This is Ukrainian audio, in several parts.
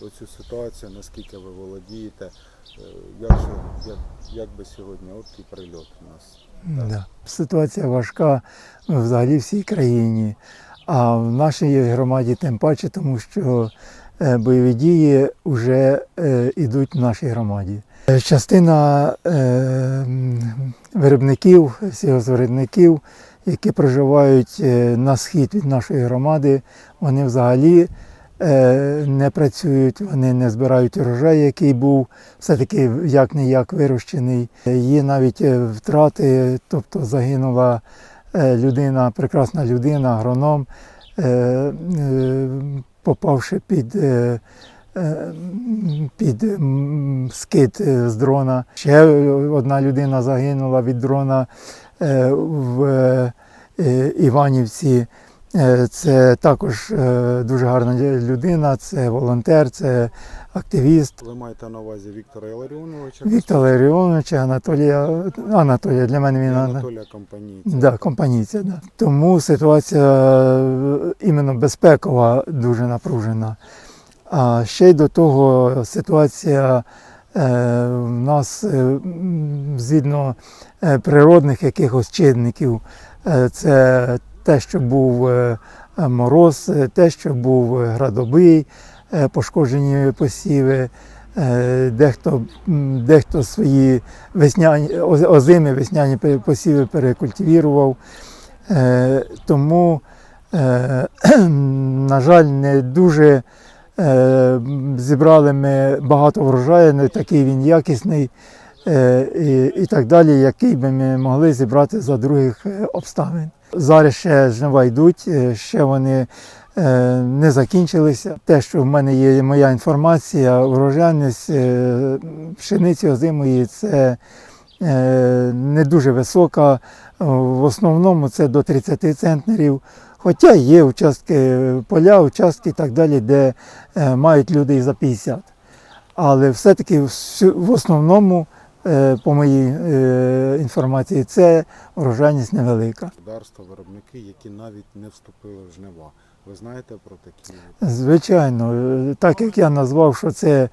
Оцю ситуацію, наскільки ви володієте, е, як, як, як би сьогодні от і прильот у нас. Да. Ситуація важка взагалі всій країні, а в нашій громаді тим паче, тому що е, бойові дії вже е, йдуть в нашій громаді. Е, Частина е, виробників, сільгоспвиробників, які проживають е, на схід від нашої громади, вони взагалі е, не працюють, вони не збирають урожай, який був все-таки як не як вирощений. Е, Є навіть е, втрати, тобто загинула е, людина, прекрасна людина, агроном, е, е, попавши під. е, е, Під скид е, з дрона. Ще одна людина загинула від дрона е, в е, Іванівці. Е, Це також е, дуже гарна людина, це волонтер, це активіст. Ви маєте на увазі Віктора Іларіоновича Віктора Ларіоновича, Анатолія, Анатолія, для мене він Анатолія Компанійця. да, компанійця. Да. Тому ситуація е, іменно безпекова дуже напружена. А ще й до того ситуація в нас згідно природних якихось чинників. Це те, що був е, мороз, е, те, що був градобий, е, пошкоджені посіви. Е, Дехто, дехто свої весняні, озими весняні посіви перекультивірував. Е, Тому, е, на жаль, не дуже е, зібрали ми багато врожаю, не такий він якісний е, і, і так далі, який би ми могли зібрати за других е, обставин. Зараз ще жнива йдуть, е, ще вони е, не закінчилися. Те, що в мене є моя інформація, врожайність е, пшениці озимої це е, не дуже висока. В основному це до 30 центнерів. Хоча є участки поля, участки і так далі, де е, мають люди і за 50. Але все-таки в основному, е, по моїй е, інформації, це врожайність невелика. Господарства, виробники, які навіть не вступили в жнива. Ви знаєте про такі? Звичайно, е, так як я назвав, що це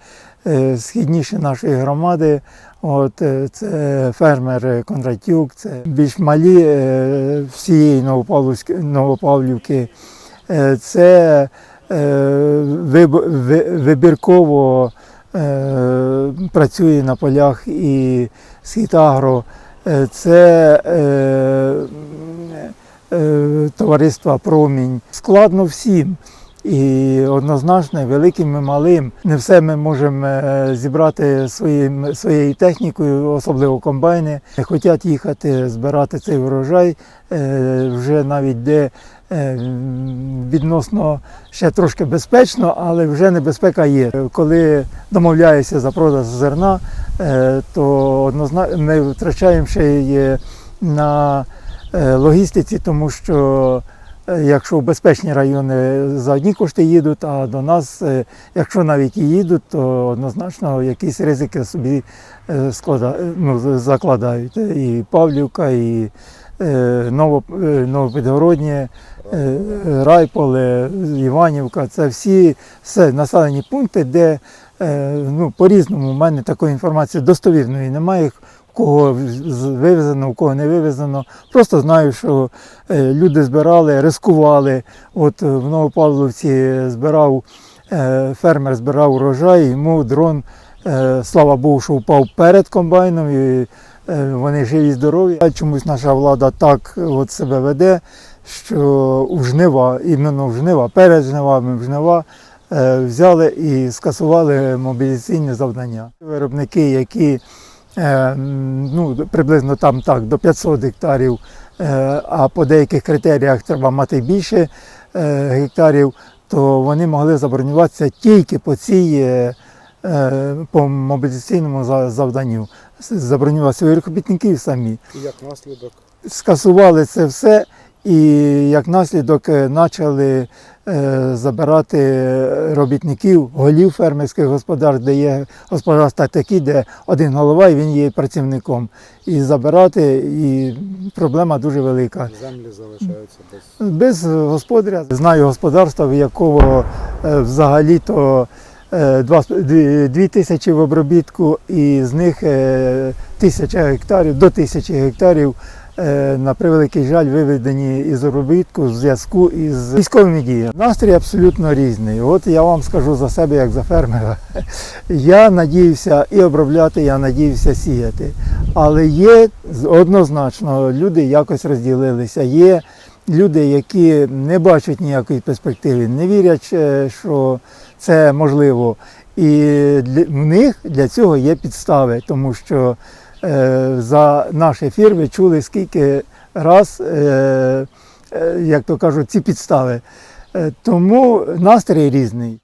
е, східніше нашої громади, от, е, це фермер Кондратюк, це більш малі е, всієї Новопавлівки. Е, Це е, виб- ви- вибірково е, працює на полях і Східагро. Е, Це е, е, товариства Промінь. Складно всім. І однозначно, великим і малим. Не все ми можемо е, зібрати своїм, своєю технікою, особливо комбайни. Хочуть їхати збирати цей врожай е, вже навіть де е, відносно ще трошки безпечно, але вже небезпека є. Коли домовляєшся за продаж зерна, е, то однозначно ми втрачаємо ще й е, на е, логістиці, тому що е, якщо в безпечні райони за одні кошти їдуть, а до нас, е, якщо навіть і їдуть, то однозначно якісь ризики собі е, склада, ну, закладають. І Павлівка, і е, е, Новопідгороднє, е, Райполе, Іванівка це всі все населені пункти, де е, ну, по-різному в мене такої інформації достовірної немає. Кого вивезено, у кого не вивезено. Просто знаю, що е, люди збирали, рискували. От е, в Новопавловці збирав е, фермер збирав урожай, йому дрон, е, слава Богу, що впав перед комбайном. І, е, вони живі, здорові. А Чомусь наша влада так от себе веде, що у жнива, іменно в жнива, перед жнивами в жнива е, взяли і скасували мобілізаційні завдання. Виробники, які е, ну, приблизно там так, до 500 гектарів, е, а по деяких критеріях треба мати більше е, гектарів, то вони могли забронюватися тільки по цій е, е, по мобілізаційному завданню. Забронювати своїх робітників самі І як наслідок скасували це все, і як наслідок е, почали е, забирати робітників, голів фермерських господарств, де є господарства такі, де один голова і він є працівником. І забирати, і проблема дуже велика. землі залишаються без Без господаря знаю господарства, в якого е, взагалі-то е, два з- дві дві тисячі в обробітку, і з них е, тисяча гектарів до тисячі гектарів. е, На превеликий жаль, виведені із обробітку в зв'язку із військовими діями. Настрій абсолютно різний. От я вам скажу за себе, як за фермера. Я надіюся і обробляти, я надіюся сіяти. Але є однозначно, люди якось розділилися. Є люди, які не бачать ніякої перспективи, не вірять, е, що це можливо. І для, в них для цього є підстави, тому що е, за наш ефір ви чули скільки раз, е, е, як то кажуть, ці підстави. Е, тому настрій різний.